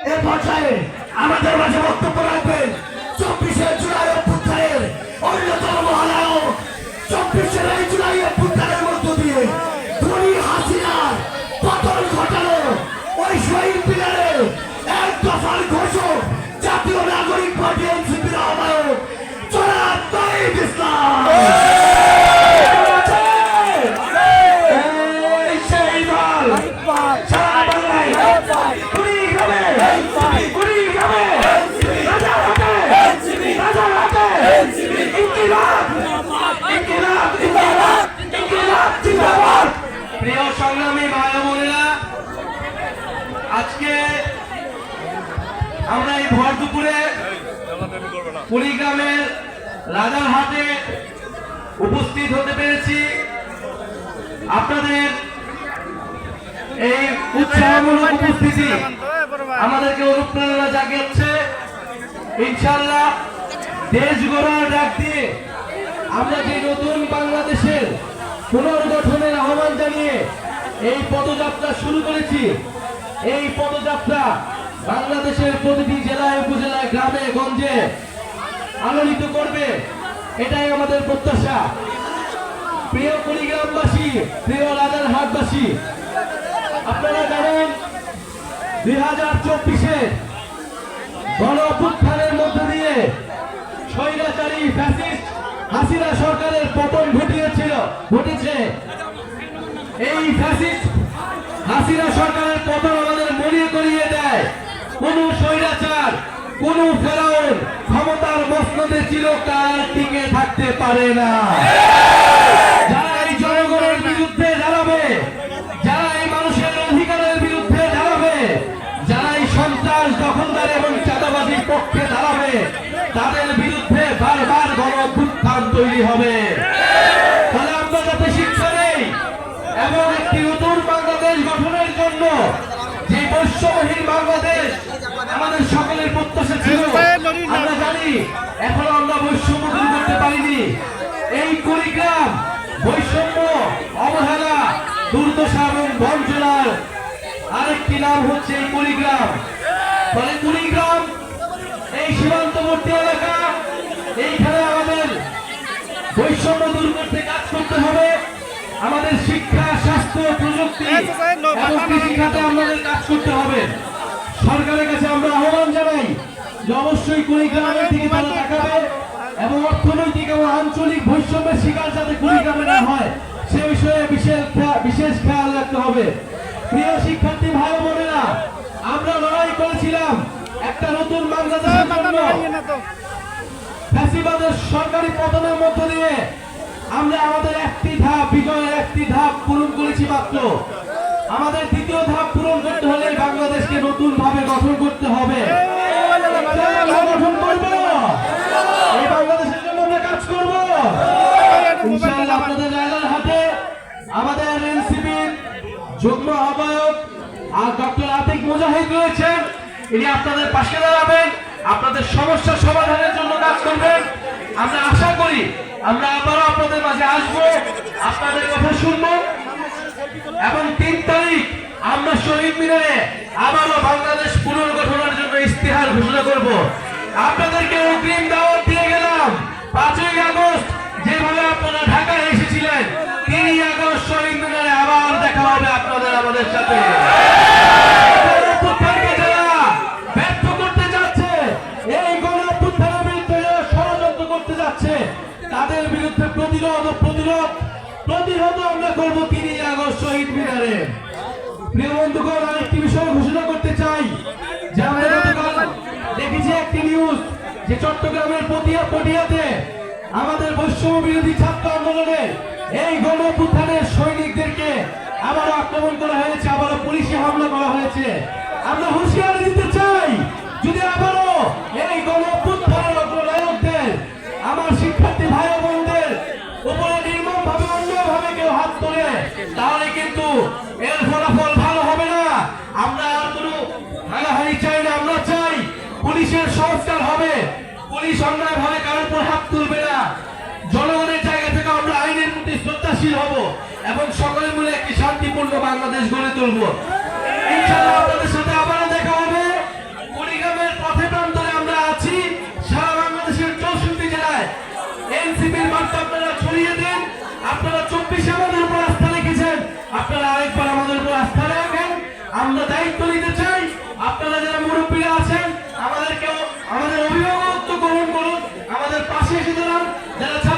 এ পর্যায়ে আমাদের মাঝে বক্তব্য রাখবেন আমরা এই ভর দুপুরে কুড়িগ্রামের রাজারহাটে উপস্থিত হতে পেরেছি। আপনাদের এই উৎসাহমূলক উপস্থিতি আমাদেরকে অনুপ্রেরণা জাগিয়েছে। ইনশাল্লাহ দেশ গড়ার ডাক দিয়ে আমরা যে নতুন বাংলাদেশের পুনর্গঠনের আহ্বান জানিয়ে এই পদযাত্রা শুরু করেছি। এই পদযাত্রা বাংলাদেশের প্রতিটি জেলায়, উপজেলায়, গ্রামে, গঞ্জে আলোড়িত করবে। এটাই আমাদের প্রত্যাশা। প্রিয় কুড়িগ্রামবাসী, প্রিয় রাজার হাটবাসী আপনারা জানেন, দুই হাজার চব্বিশে গণ অভ্যুত্থানের মধ্য দিয়ে স্বৈরাচারী ফ্যাসিস্ট হাসিনা সরকারের পতন ঘটিয়েছিল, ঘটেছে। এই ফ্যাসিস্ট হাসিনা সরকারের পতন আমাদের মনে করিয়ে দেয়। কোন স্বৈরাচার, কোন ফেরাউন ক্ষমতার মসনদে চিরকাল টিকে থাকতে পারে না। যারা সন্ত্রাস এবং পক্ষে দাঁড়াবে, তাদের বিরুদ্ধে বারবার তৈরি হবে। শিক্ষা নেই এবং একটি নতুন বাংলাদেশ গঠনের জন্য যে বৈশ্যহীন বাংলাদেশ। আমাদের সকলের প্রত্যাশা ছিল। আমরা জানি এখনও আমরা বৈষম্য দূর করতে পারিনি। এই কুড়িগ্রাম বৈষম্য অবহেলা দুর্দশা এবং বঞ্চনার আরেকটি নাম হচ্ছে এই কুড়িগ্রাম। ফলে কুড়িগ্রাম এই সীমান্তবর্তী এলাকা এইখানে আমাদের বৈষম্য দূর করতে কাজ করতে হবে। আমাদের শিক্ষা স্বাস্থ্য প্রযুক্তি কৃষি খাতে আমাদের কাজ করতে হবে। সরকারের কাছে আমরা আহ্বান জানাই যে অবশ্যই কুড়িগ্রামের দিকে তারা তাকাবে এবং অর্থনৈতিক এবং আঞ্চলিক বৈষম্যের শিকার যাতে কুড়িগ্রামে না হয় সে বিষয়ে বিশেষ বিশেষ খেয়াল রাখতে হবে। প্রিয় শিক্ষার্থী ভাই বোনেরা আমরা লড়াই করেছিলাম একটা নতুন বাংলাদেশের জন্য। ফ্যাসিবাদের সরকারি পতনের মধ্য দিয়ে আমরা আমাদের একটি ধাপ বিজয়ের একটি ধাপ পূরণ করেছি মাত্র। আমাদের দ্বিতীয় ধাপ পূরণ করতে হলে বাংলাদেশকে নতুন ভাবে গঠন করতে হবে। আমরা হাতে আপনাদের পাশে দাঁড়াবেন, আপনাদের সমস্যা সমাধানের জন্য কাজ করবেন। আমরা আশা করি আমরা আবারও আপনাদের মাঝে আসব, আপনাদের কথা শুনব। এবং তিন তারিখ আমরা শহীদ মিনারে আবারও বাংলাদেশ পুনর্গঠনের জন্য ইস্তেহার ঘোষণা করব। আপনাদেরকে অগ্রিম দাওয়াত দিয়ে গেলাম। পাঁচই আগস্ট যেভাবে আপনারা ঢাকায় এসেছিলেন, তিনই আগস্ট শহীদ মিনারে আবার দেখা হবে আপনাদের আমাদের সাথে। প্রতিরোধ ও প্রতিরোধ আমরা করব তিনই আগস্ট শহীদ মিনারে। প্রিয় বন্ধুগণ আরেকটি বিষয় ঘোষণা করতে চাই। যে আমরা গতকাল দেখেছি একটি নিউজ যে চট্টগ্রামের পটিয়া পটিয়াতে আমাদের বৈষম্য বিরোধী ছাত্র আন্দোলনে এই গণ সৈনিকদেরকে আবারও আক্রমণ করা হয়েছে আবারও পুলিশে হামলা করা হয়েছে। আমরা হুঁশিয়ারি দিতে চাই। পুলিশের সংস্কার হবে। পুলিশ অন্যায়ভাবে কারোর উপর হাত তুলবে না। জনগণের জায়গা থেকে আমরা আইনের প্রতি শ্রদ্ধাশীল হব এবং সকলে মিলে একটি শান্তিপূর্ণ বাংলাদেশ গড়ে তুলব। পথে আমরা আছি। সারা বাংলাদেশের চৌষট্টি জেলায়। বার্তা আপনারা ছড়িয়ে আপনারা চব্বিশে আমাদের উপর আপনারা আরেকবার আমাদের উপর আমরা দায়িত্ব নিতে